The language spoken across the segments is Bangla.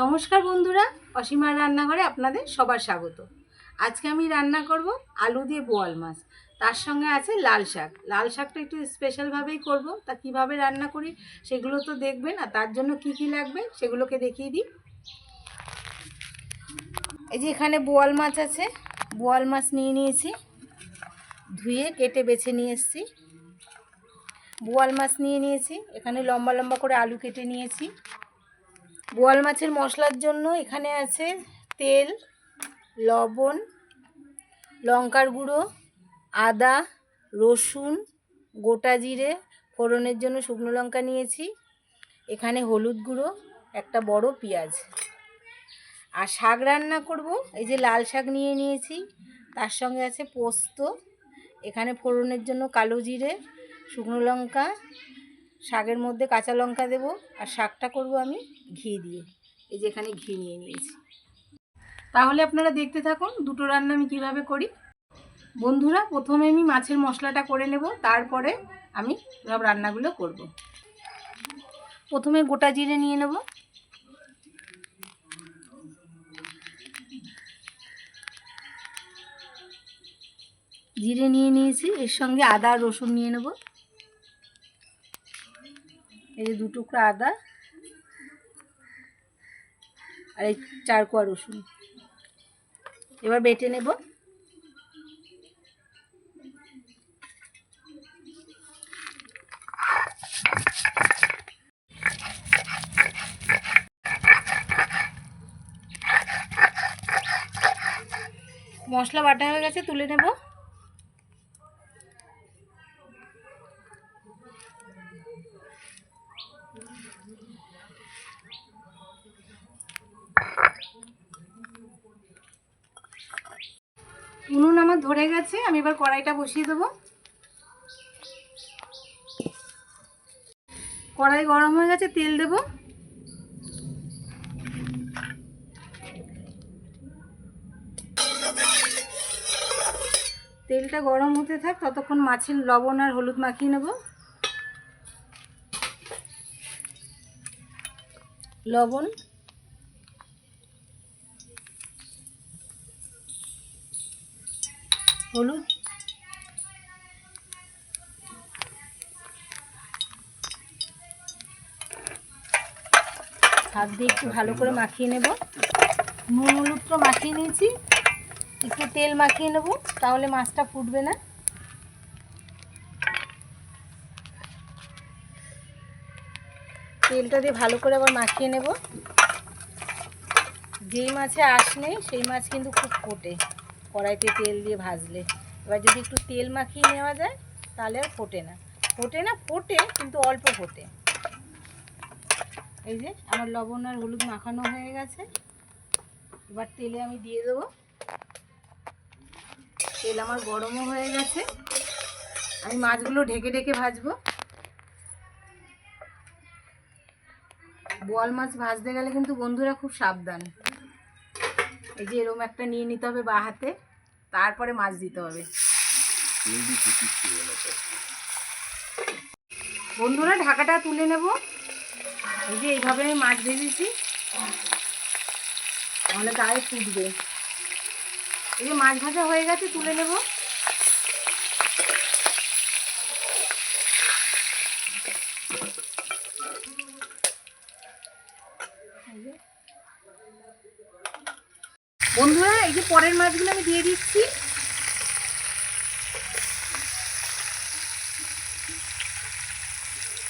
নমস্কার বন্ধুরা, অসীমার রান্নাঘরে আপনাদের সবার স্বাগত। আজকে আমি রান্না করব আলু দিয়ে বোয়াল মাছ। তার সঙ্গে আছে লাল শাক। লাল শাকটা একটু স্পেশালভাবেই করব। তা কীভাবে রান্না করি সেগুলো তো দেখবেন, আর তার জন্য কি কি লাগবে সেগুলোকে দেখিয়ে দিই। এই যে এখানে বোয়াল মাছ আছে, বোয়াল মাছ নিয়ে নিয়েছি। ধুয়ে কেটে বেছে নিয়ে এসেছি। বোয়াল মাছ নিয়ে নিয়েছি। এখানে লম্বা লম্বা করে আলু কেটে নিয়েছি। বোয়াল মাছের মশলার জন্য এখানে আছে তেল, লবণ, লঙ্কার গুঁড়ো, আদা, রসুন, গোটা জিরে, ফোড়নের জন্য শুকনো লঙ্কা নিয়েছি। এখানে হলুদ গুঁড়ো, একটা বড় পেঁয়াজ। আর শাক রান্না করব, এই যে লাল শাক নিয়ে নিয়েছি। তার সঙ্গে আছে পোস্ত। এখানে ফোড়নের জন্য কালো জিরে, শুকনো লঙ্কা শাকের মধ্যে কাঁচা লঙ্কা দেব আর শাকটা করব আমি ঘি দিয়ে। এই যে এখানে ঘি নিয়ে নিয়েছি। তাহলে আপনারা দেখতে থাকুন দুটো রান্না আমি কীভাবে করি। বন্ধুরা, প্রথমে আমি মাছের মশলাটা করে নেব, তারপরে আমি সব রান্নাগুলো করব। প্রথমে গোটা জিরে নিয়ে নেব। জিরে নিয়ে নিয়েছি, এর সঙ্গে আদা রসুন নিয়ে নেব। এই যে দু টুকরো আদা আর এই চার কোয়া রসুন। এবার বেটে নেব। মশলা বাটা হয়ে গেছে, তুলে নেব। আমার ধরে গেছে, আমি এবার কড়াইটা বসিয়ে দেবো। কড়াই গরম হয়ে গেছে, তেল দেব। তেলটা গরম হতে থাক, ততক্ষণ মাছের লবণ আর হলুদ মাখিয়ে নেব। লবণ হলুদ। হাত দিয়ে একটু ভালো করে মাখিয়ে নেব। নুন হলুদ তো মাখিয়ে নিয়েছি। একটু তেল মাখিয়ে নেব, তাহলে মাছটা ফুটবে না। তেলটা দিয়ে ভালো করে আবার মাখিয়ে নেব। যেই মাছে আঁশ নেই, সেই মাছ কিন্তু খুব ফোটে। কড়াইতে তেল দিয়ে ভাজলে। এবার যদি একটু তেল মাখিয়ে নেওয়া যায়, তাহলে আর ফোটে না। ফোটে না, ফোটে, কিন্তু অল্প ফোটে। এই যে আমার লবণ আর হলুদ মাখানো হয়ে গেছে। এবার তেলে আমি দিয়ে দেবো। তেল আমার গরমও হয়ে গেছে। আমি মাছগুলো ঢেকে ঢেকে ভাজবো। বোয়াল মাছ ভাজতে গেলে কিন্তু বন্ধুরা খুব সাবধান। এই যে এরকম একটা নিয়ে নিতে হবে বা হাতে, তারপরে মাছ দিতে হবে। বন্ধুরা, ঢাকাটা তুলে নেব। এই যে এইভাবে আমি মাছ ভেজেছি তাহলে গায়ে ফুটবে। এই যে মাছ ভাজা হয়ে গেছে, তুলে নেব এই যে। বন্ধুরা এই যে পরের মাছগুলো আমি দিয়ে দিচ্ছি।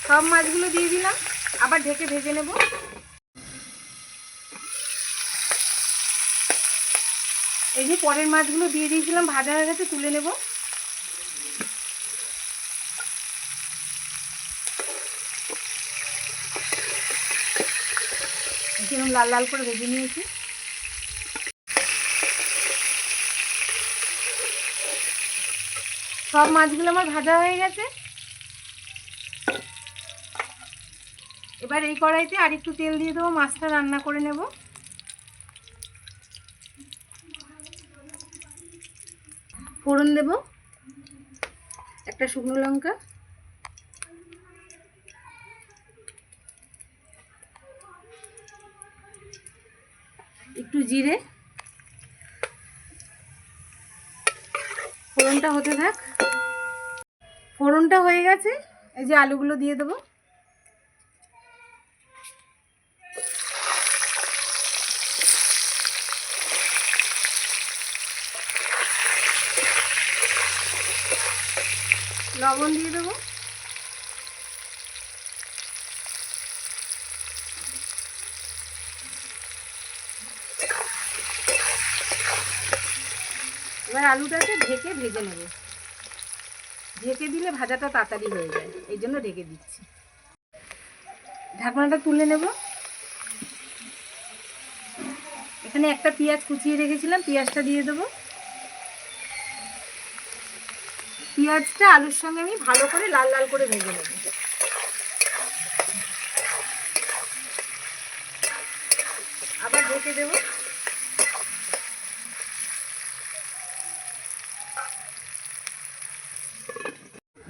সব মাছগুলো দিয়ে দিলাম, আবার ঢেকে ভেজে নেব। এই যে পরের মাছগুলো দিয়ে দিয়েছিলাম, ভাজা হয়ে গেছে, তুলে নেব। লাল লাল করে ভেজে নিয়েছি। সব মাছগুলো আমার ভাজা হয়ে গেছে। এবার এই কড়াইতে আর একটু তেল দিয়ে দেবো, মাছটা রান্না করে নেব। ফোড়ন দেব, একটা শুকনো লঙ্কা। একটু জিরে। ফোড়নটা হতে থাক। ফোড়নটা হয়ে গেছে। এই যে আলুগুলো দিয়ে দেবো। লবণ দিয়ে দেবো। এবার আলুটাকে ঢেকে ভেজে নেব। ঢেকে দিলে ভাজাটা তাড়াতাড়ি হয়ে যায়, এই জন্য ঢেকে দিচ্ছি। ঢাকনাটা তুলে নেব। এখানে একটা পেঁয়াজ কুচিয়ে রেখেছিলাম, পেঁয়াজটা দিয়ে দেবো। পেঁয়াজটা আলুর সঙ্গে আমি ভালো করে লাল লাল করে ভেজে নেব। আবার ঢেকে দেবো।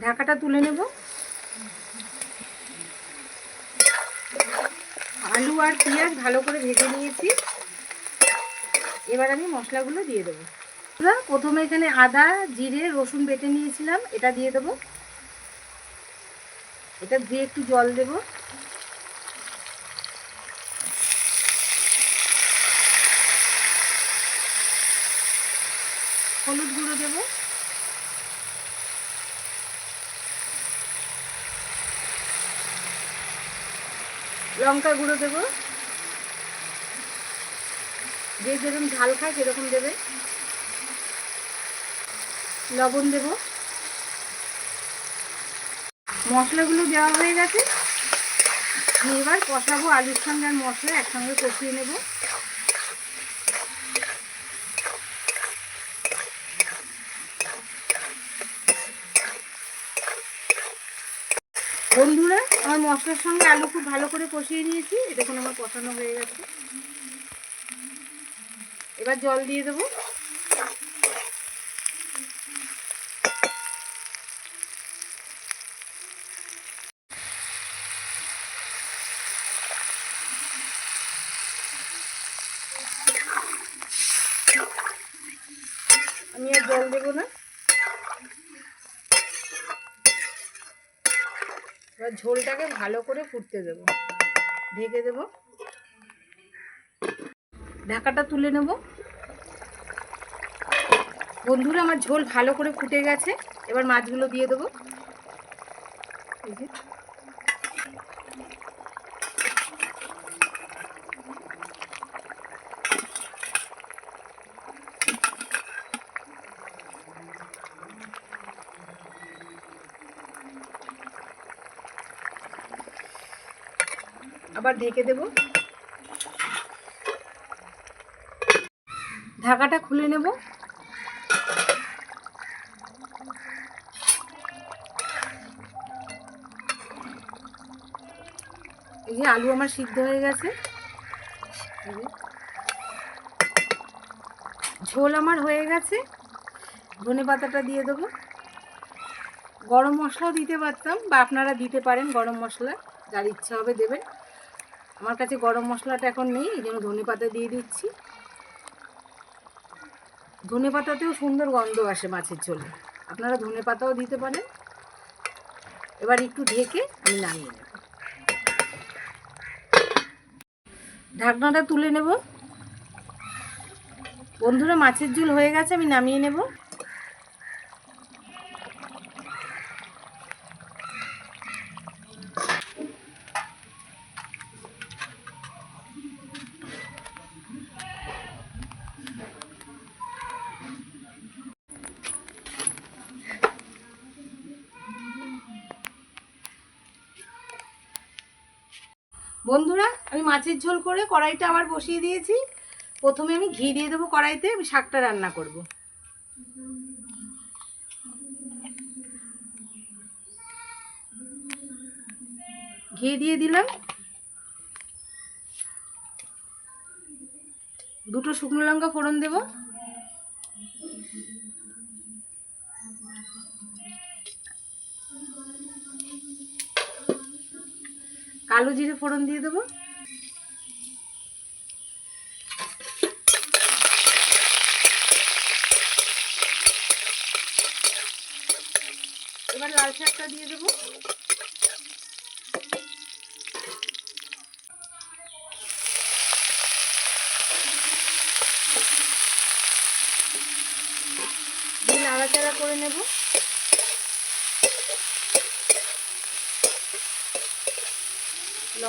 ঢাকাটা তুলে নেব। আলু আর পেঁয়াজ ভালো করে ভেজে নিয়েছি। এবার আমি মশলাগুলো দিয়ে দেবো। প্রথমে এখানে আদা, জিরে, রসুন বেটে নিয়েছিলাম, এটা দিয়ে দেবো। এটা দিয়ে একটু জল দেব। হলুদ গুঁড়ো দেবো। লঙ্কা গুঁড়ো দেবো। যে যেরকম ঝাল খায় সেরকম দেবে। লবণ দেব। মশলাগুলো দেওয়া হয়ে গেছে। এবার কষাবো আলুর সঙ্গে আর মশলা একসঙ্গে কষিয়ে নেব। বন্ধুরা, আমার মশলার সঙ্গে আলু খুব ভালো করে কষিয়ে নিয়েছি। দেখুন আমার কষানো হয়ে গেছে। এবার জল দিয়ে দেবো আমি আর জল দেবো না এবার ঝোলটাকে ভালো করে ফুটতে দেব। ঢেকে দেব। ঢাকাটা তুলে নেব। বন্ধুরা, আমার ঝোল ভালো করে ফুটে গেছে। এবার মাছগুলো দিয়ে দেবো। এই যে। আবার ঢেকে দেব। ঢাকাটা খুলে নেব। এই যে আলু আমার সিদ্ধ হয়ে গেছে। ঝোল আমার হয়ে গেছে। ধনে পাতাটা দিয়ে দেবো। গরম মশলাও দিতে পারতাম, বা আপনারা দিতে পারেন গরম মশলা, যার ইচ্ছা হবে দেবেন। আমার কাছে গরম মশলাটা এখন নেই, এই জন্য ধনে পাতা দিয়ে দিচ্ছি। ধনে পাতাতেও সুন্দর গন্ধ আসে মাছের ঝোলে। আপনারা ধনে পাতাও দিতে পারেন। এবার একটু ঢেকে আমি নামিয়ে নেব। ঢাকনাটা তুলে নেব। বন্ধুরা, মাছের ঝোল হয়ে গেছে, আমি নামিয়ে নেব। বন্ধুরা, আমি মাছের ঝোল করে কড়াইটা আবার বসিয়ে দিয়েছি। প্রথমে আমি ঘি দিয়ে দেবো কড়াইতে, আমি শাকটা রান্না করব। ঘি দিয়ে দিলাম। দুটো শুকনো লঙ্কা ফোড়ন দেব। কালো জিরে ফোড়ন দিয়ে দেবো। এবার লাল শাকটা দিয়ে দেবো। নাড়াচাড়া করে নেব।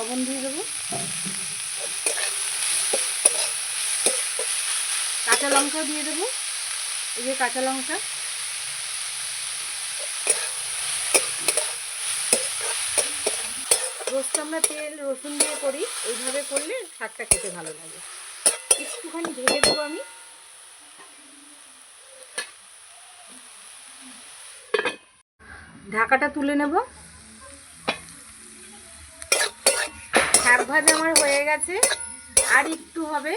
লবণ দিয়ে দেবো। কাঁচা লঙ্কা দিয়ে দেবো। এই যে কাঁচা লঙ্কা। রোস্ট আমরা তেল, রসুন দিয়ে করি। এইভাবে করলে শাকটা খেতে ভালো লাগে। একটুখানি ভেজে দেবো আমি। ঢাকাটা তুলে নেব। শাক ভাজা আমার হয়ে গেছে। আর একটু হবে।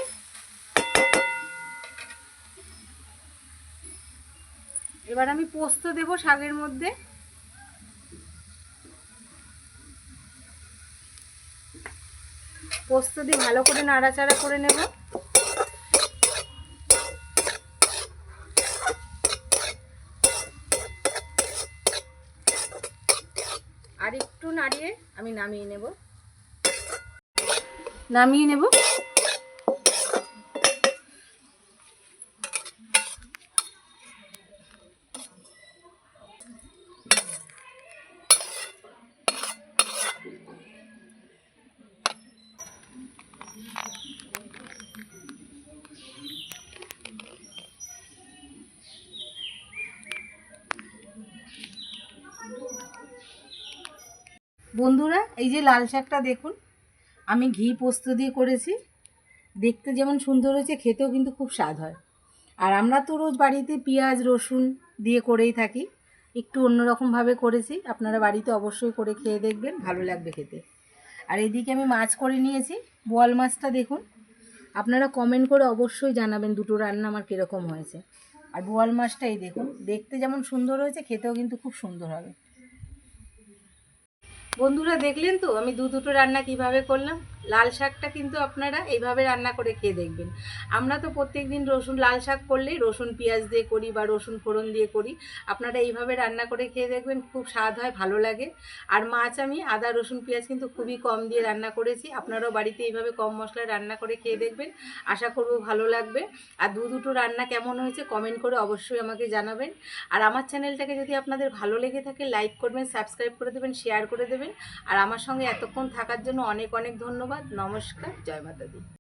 এবার আমি পোস্ত দেব শাকের মধ্যে। পোস্ত দিয়ে ভালো করে নাড়াচাড়া করে নেব। আর একটু নাড়িয়ে আমি নামিয়ে নেব। নামিয়ে নেব। বন্ধুরা এই যে লাল শাকটা দেখুন। আমি ঘি পোস্ত দিয়ে করেছি। দেখতে যেমন সুন্দর হয়েছে, খেতেও কিন্তু খুব স্বাদ হয়। আর আমরা তো রোজ বাড়িতে পেঁয়াজ, রসুন দিয়ে করেই থাকি। একটু অন্যরকমভাবে করেছি। আপনারা বাড়িতে অবশ্যই করে খেয়ে দেখবেন, ভালো লাগবে খেতে। আর এদিকে আমি মাছ করে নিয়েছি। বোয়াল মাছটা দেখুন। আপনারা কমেন্ট করে অবশ্যই জানাবেন দুটো রান্না আমার কীরকম হয়েছে। আর বোয়াল মাছটাই দেখুন। দেখতে যেমন সুন্দর হয়েছে, খেতেও কিন্তু খুব সুন্দর হবে। বন্ধুরা দেখলেন তো আমি দু দুটো রান্না কীভাবে করলাম? লাল শাকটা কিন্তু আপনারা এইভাবে রান্না করে খেয়ে দেখবেন। আমরা তো প্রত্যেক দিন রসুন, লাল শাক করলেই রসুন পেঁয়াজ দিয়ে করি বা রসুন ফোড়ন দিয়ে করি। আপনারা এইভাবে রান্না করে খেয়ে দেখবেন, খুব স্বাদ হয়, ভালো লাগে। আর মাছ আমি আদা, রসুন, পেঁয়াজ কিন্তু খুবই কম দিয়ে রান্না করেছি। আপনারাও বাড়িতে এইভাবে কম মশলায় রান্না করে খেয়ে দেখবেন। আশা করব ভালো লাগবে। আর দু দুটো রান্না কেমন হয়েছে কমেন্ট করে অবশ্যই আমাকে জানাবেন। আর আমার চ্যানেলটাকে যদি আপনাদের ভালো লেগে থাকে, লাইক করবেন, সাবস্ক্রাইব করে দেবেন, শেয়ার করে দেবেন। আর আমার সঙ্গে এতক্ষণ থাকার জন্য অনেক অনেক ধন্যবাদ নমস্কার জয় মাতা দি